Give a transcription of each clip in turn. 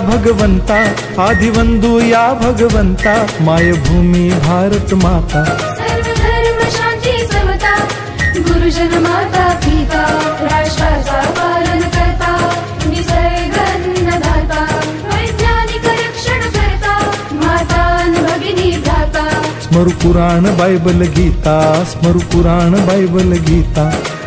भगवंता आदिवंदू या भगवंता मायभूमी भारत माता। सर्व धर्म शांती समता गुरुजन माता पिता राष्ट्राचा पालन करता निसर्ग अन्नदाता वैज्ञानिक रक्षण करता माता अन भगिनी भ्राता। स्मरु पुराण बायबल गीता स्मरु पुराण बायबल गीता।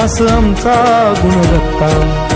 गुणवत्ता आमचा गुणवत्ता